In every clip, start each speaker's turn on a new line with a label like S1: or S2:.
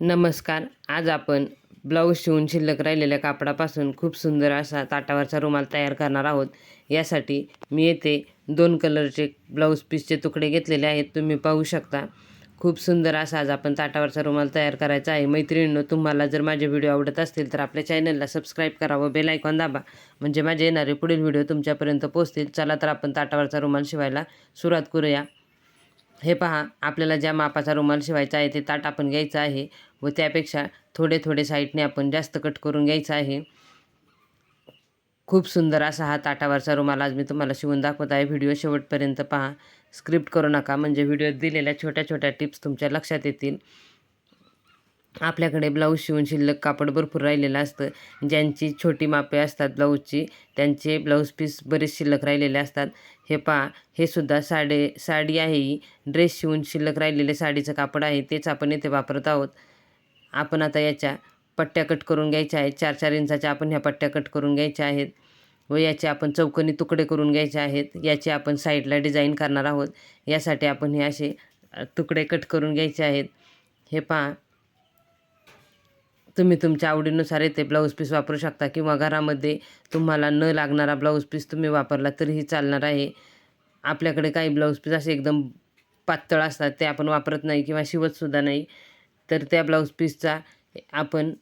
S1: नमस्कार. आज आपण ब्लाऊज शिवून शिल्लक राहिलेल्या कापडापासून खूप सुंदर असा ताटावरचा रुमाल तयार करणार आहोत. यासाठी मी येथे दोन कलरचे ब्लाऊज पीसचे तुकडे घेतलेले आहेत. तुम्ही पाहू शकता खूप सुंदर असा आज आपण ताटावरचा रुमाल तयार करायचा आहे. मैत्रिणींनो तुम्हाला जर माझे व्हिडिओ आवडत असतील तर आपल्या चॅनलला सबस्क्राईब करा व बेल आयकॉन दाबा. म्हणजे माझे येणारे पुढील व्हिडिओ तुमच्यापर्यंत पोहोचतील. चला तर आपण ताटावरचा रुमाल शिवायला सुरुवात करूया. हे पहा आपल्याला ज्या मापाचा रुमाल शिवायचा आहे ते ताट आपण घ्यायचं आहे व त्यापेक्षा थोडे थोडे साईडने आपण जास्त कट करून घ्यायचं आहे. खूप सुंदर असा हा ताटावरचा रुमाल आज मी तुम्हाला शिवून दाखवत आहे. व्हिडिओ शेवटपर्यंत पहा. स्क्रिप्ट करू नका म्हणजे व्हिडिओत दिलेल्या छोट्या छोट्या टिप्स तुमच्या लक्षात येतील. आपल्याकडे ब्लाऊज शिवून शिल्लक कापड भरपूर राहिलेलं असतं. ज्यांची छोटी मापे असतात ब्लाऊजची त्यांचे ब्लाऊज पीस बरेच शिल्लक राहिलेले असतात. हे पहा हे सुद्धा साडे साडी आहे ही. ड्रेस शिवून शिल्लक राहिलेले साडीचं कापड आहे तेच आपण इथे वापरत आहोत. आपण आता याच्या पट्ट्या कट करून घ्यायच्या आहेत. चार चार इंचाच्या आपण ह्या पट्ट्या कट करून घ्यायच्या आहेत. व याचे आपण चौकनी तुकडे करून घ्यायचे आहेत. याचे आपण साईडला डिझाईन करणार आहोत. यासाठी आपण हे असे तुकडे कट करून घ्यायचे आहेत. हे पहा तुम्ही तुमच्या आवडीनुसार येथे ब्लाऊज पीस वापरू शकता किंवा घरामध्ये तुम्हाला न लागणारा ब्लाऊज पीस तुम्ही वापरला तरीही चालणार आहे. आपल्याकडे काही ब्लाऊज पीस असे एकदम पातळ असतात ते आपण वापरत नाही किंवा शिवतसुद्धा नाही. तर त्या ब्लाऊज पीसचा आपण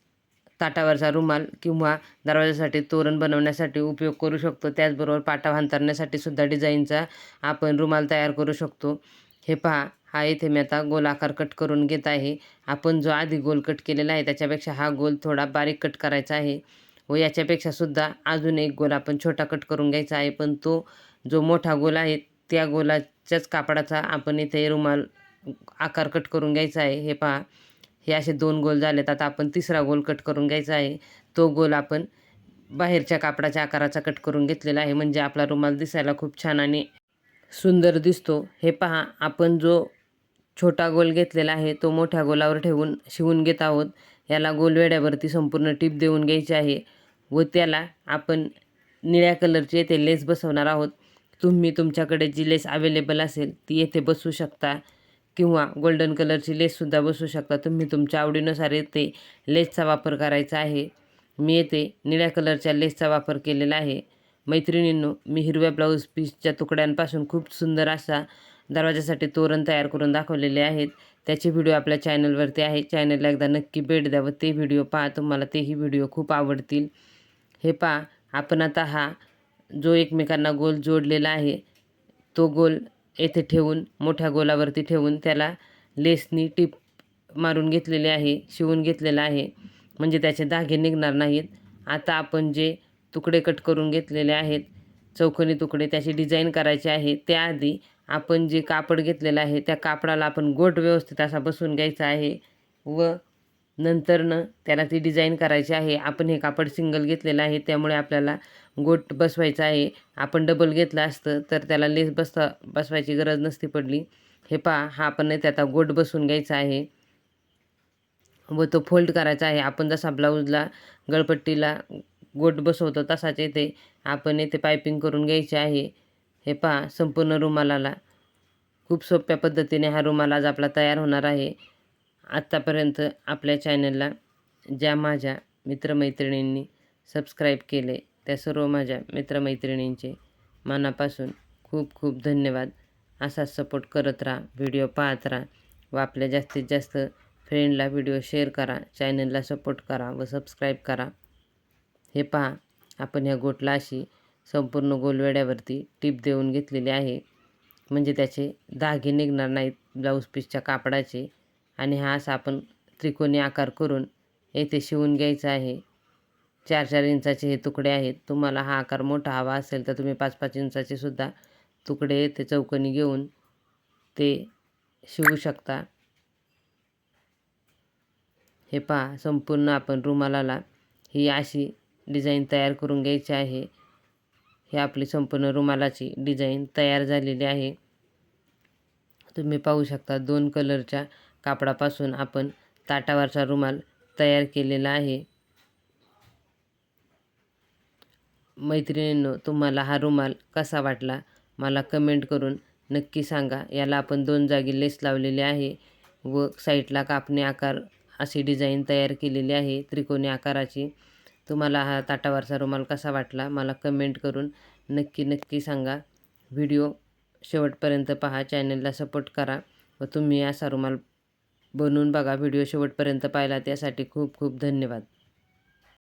S1: ताटावरचा रुमाल किंवा दरवाजासाठी तोरण बनवण्यासाठी उपयोग करू शकतो. त्याचबरोबर पाटा अंतरण्यासाठी सुद्धा डिझाईनचा आपण रुमाल तयार करू शकतो. हे पहा हा इथे मी आता गोलाकार कट करून घेत आहे. आपण जो आधी गोल कट केलेला आहे त्याच्यापेक्षा हा गोल थोडा बारीक कट करायचा आहे. व याच्यापेक्षा सुद्धा अजून एक गोल आपण छोटा कट करून घ्यायचा आहे. पण तो जो मोठा गोल आहे त्या गोलाच्याच कापडाचा आपण इथे रुमाल आकार कट करून घ्यायचा आहे. हे पहा हे असे दोन गोल झालेत. आता आपण तिसरा गोल कट करून घ्यायचा आहे. तो गोल आपण बाहेरच्या कापडाच्या आकाराचा कट करून घेतलेला आहे. म्हणजे आपला रुमाल दिसायला खूप छान आणि सुंदर दिसतो. हे पहा आपण जो छोटा गोल घेतलेला आहे. तो मोठ्या गोलावर ठेवून शिवून घेत आहोत. याला गोलवेड्यावरती संपूर्ण टीप देऊन घ्यायची आहे व त्याला आपण निळ्या कलरची येथे लेस बसवणार आहोत. तुम्ही तुमच्याकडे जी लेस अवेलेबल असेल ती येथे बसवू शकता किंवा गोल्डन कलरची लेससुद्धा बसवू शकता. तुम्ही तुमच्या आवडीनुसार येथे लेसचा वापर करायचा आहे. मी येथे निळ्या कलरच्या लेसचा वापर केलेला आहे. मैत्रिणींनो मी हिरव्या ब्लाऊज पीसच्या तुकड्यांपासून खूप सुंदर असा दरवाजासाठी तोरण तयार करून दाखवलेले आहेत. त्याचे व्हिडिओ आपल्या चॅनलवरती आहे. चॅनलला एकदा नक्की भेट द्यावं ते व्हिडिओ पहा. तुम्हाला तेही व्हिडिओ खूप आवडतील. हे पहा आपण आता हा जो एकमेकांना गोल जोडलेला आहे तो गोल येथे ठेवून मोठ्या गोलावरती ठेवून त्याला लेसनी टीप मारून घेतलेले आहे शिवून घेतलेला आहे. म्हणजे त्याचे धागे निघणार नाहीत. आता आपण जे तुकडे कट करून घेतलेले आहेत. चौकोनी तुकडे त्याची डिझाईन करायचे आहे. त्याआधी आपण जे कापड घेतलेलं आहे त्या कापडाला आपण गोट व्यवस्थित असा बसून घ्यायचा आहे व नंतरनं त्याला ती डिझाईन करायची आहे. आपण हे कापड सिंगल घेतलेलं आहे त्यामुळे आपल्याला गोट बसवायचं आहे. आपण डबल घेतलं असतं तर त्याला लेस बसता बसवायची गरज नसती पडली. हे पहा हा आपण नाही गोट बसवून घ्यायचा आहे व तो फोल्ड करायचा आहे. आपण जसा ब्लाऊजला गळपट्टीला गोट बसवतो तसाच येथे आपण येथे पायपिंग करून घ्यायचे आहे. हे पहा संपूर्ण रुमालाला. खूप सोप्या पद्धतीने हा रुमाल आज आपला तयार होणार आहे. आत्तापर्यंत आपल्या चॅनलला ज्या माझ्या मित्रमैत्रिणींनी सबस्क्राईब केले त्या सर्व माझ्या मित्रमैत्रिणींचे मनापासून खूप खूप धन्यवाद. असाच सपोर्ट करत राहा व्हिडिओ पाहत राहा व आपल्या जास्तीत जास्त फ्रेंडला व्हिडिओ शेअर करा चॅनलला सपोर्ट करा व सबस्क्राईब करा. हे पहा आपण ह्या गोटला अशी संपूर्ण गोलवेड्यावरती टीप देऊन घेतलेली आहे. म्हणजे त्याचे धागे निघणार नाहीत ब्लाऊज पीसच्या कापडाचे. आणि हा असा आपण त्रिकोणी आकार करून येथे शिवून घ्यायचा आहे. चार चार इंचाचे हे तुकडे आहेत. तुम्हाला हा आकार मोठा हवा असेल तर तुम्ही पाच पाच इंचाचे सुद्धा तुकडे ते चौकोनी घेऊन ते शिवू शकता. हे पहा संपूर्ण आपण रुमालाला ही अशी डिझाईन तयार करून घ्यायची आहे. हे आपली संपूर्ण रुमालाची डिझाईन तयार झालेली आहे. तुम्ही पाहू शकता दोन कलरच्या कापडापासून आपण ताटावरचा रुमाल तयार केलेला आहे. मैत्रिणींनो तुम्हाला हा रुमाल कसा वाटला? मला कमेंट करून नक्की सांगा. याला आपण दोन जागी लेस लावलेले आहे व साईडला कापणे आकार अशी डिझाईन तयार केलेली आहे. त्रिकोणी आकाराची. तुम्हाला हा ताटावरचा रुमाल कसा वाटला मला कमेंट करून नक्की नक्की सांगा. व्हिडिओ शेवटपर्यंत पहा चॅनलला सपोर्ट करा व तुम्ही असा रुमाल बनवून बघा. व्हिडिओ शेवटपर्यंत पाहिला त्यासाठी खूप खूप धन्यवाद.